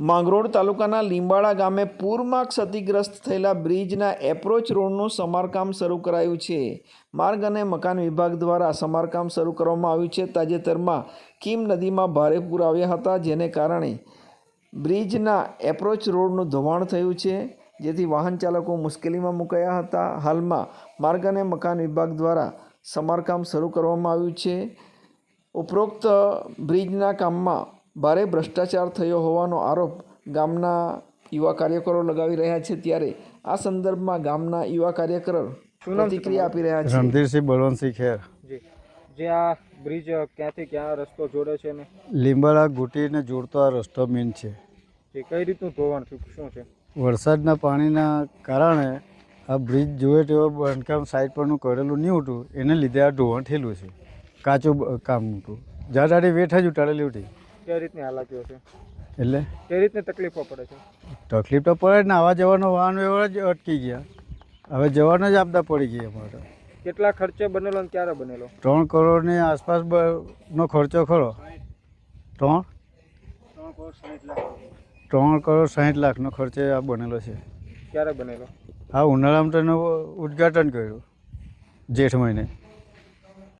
માંગરોળ તાલુકાના લીંબાળા ગામે પૂરમાં ક્ષતિગ્રસ્ત થયેલા બ્રિજના એપ્રોચ રોડનું સમારકામ શરૂ કરાયું છે. માર્ગ અને મકાન વિભાગ દ્વારા સમારકામ શરૂ કરવામાં આવ્યું છે. તાજેતરમાં કીમ નદીમાં ભારે પૂર આવ્યા હતા, જેને કારણે બ્રિજના એપ્રોચ રોડનું ધોવાણ થયું છે, જેથી વાહન ચાલકો મુશ્કેલીમાં મુકાયા હતા. હાલમાં માર્ગ અને મકાન વિભાગ દ્વારા સમારકામ શરૂ કરવામાં આવ્યું છે. ઉપરોક્ત બ્રિજના કામમાં ભારે ભ્રષ્ટાચાર થયો હોવાનો આરોપ ગામના યુવા કાર્યકરો લગાવી રહ્યા છે ત્યારે આ સંદર્ભમાં ગામના યુવા કાર્યકર પ્રતિક્રિયા આપી રહ્યા છે? રણધીરસિંહ બળવંતસિંહ ખેર. જી. જે આ બ્રિજ ક્યાંથી ક્યાં રસ્તો જોડે છે ને? લીંબાળા ઘૂંટીને જોડતો આ રસ્તો મેન છે. એ કઈ રીતનું ધોવાણ થયું? શું છે? વરસાદના પાણીના કારણે આ બ્રિજ જોવે તેવો બાંધકામ સાઈડ પરનું કરેલું નહીં ઉઠું એને લીધે આ ધોવાણ થયેલું છે. કાચું કામ હતું. જ્યાં તારી વેઠ જ ઉટાડેલી હતી. કઈ રીતની હાલાકીઓ છે? એટલે? કઈ રીતની તકલીફો પડે છે? તકલીફ તો પડે જ ને આવા જવાનો વાહન વ્યવહાર જ અટકી ગયા. હવે જવાનો જ આપદા પડી ગઈ અમારે કેટલા ખર્ચે બનેલો અને ક્યારે બનેલો? ત્રણ કરોડની આસપાસ નો ખર્ચો ખરો. ત્રણ? ત્રણ કરોડ સાઠ લાખનો ખર્ચે આ બનેલો છે. ક્યારે બનેલો? હા ઉનાળામાં તો એનું ઉદ્ઘાટન કર્યું જેઠ મહિને.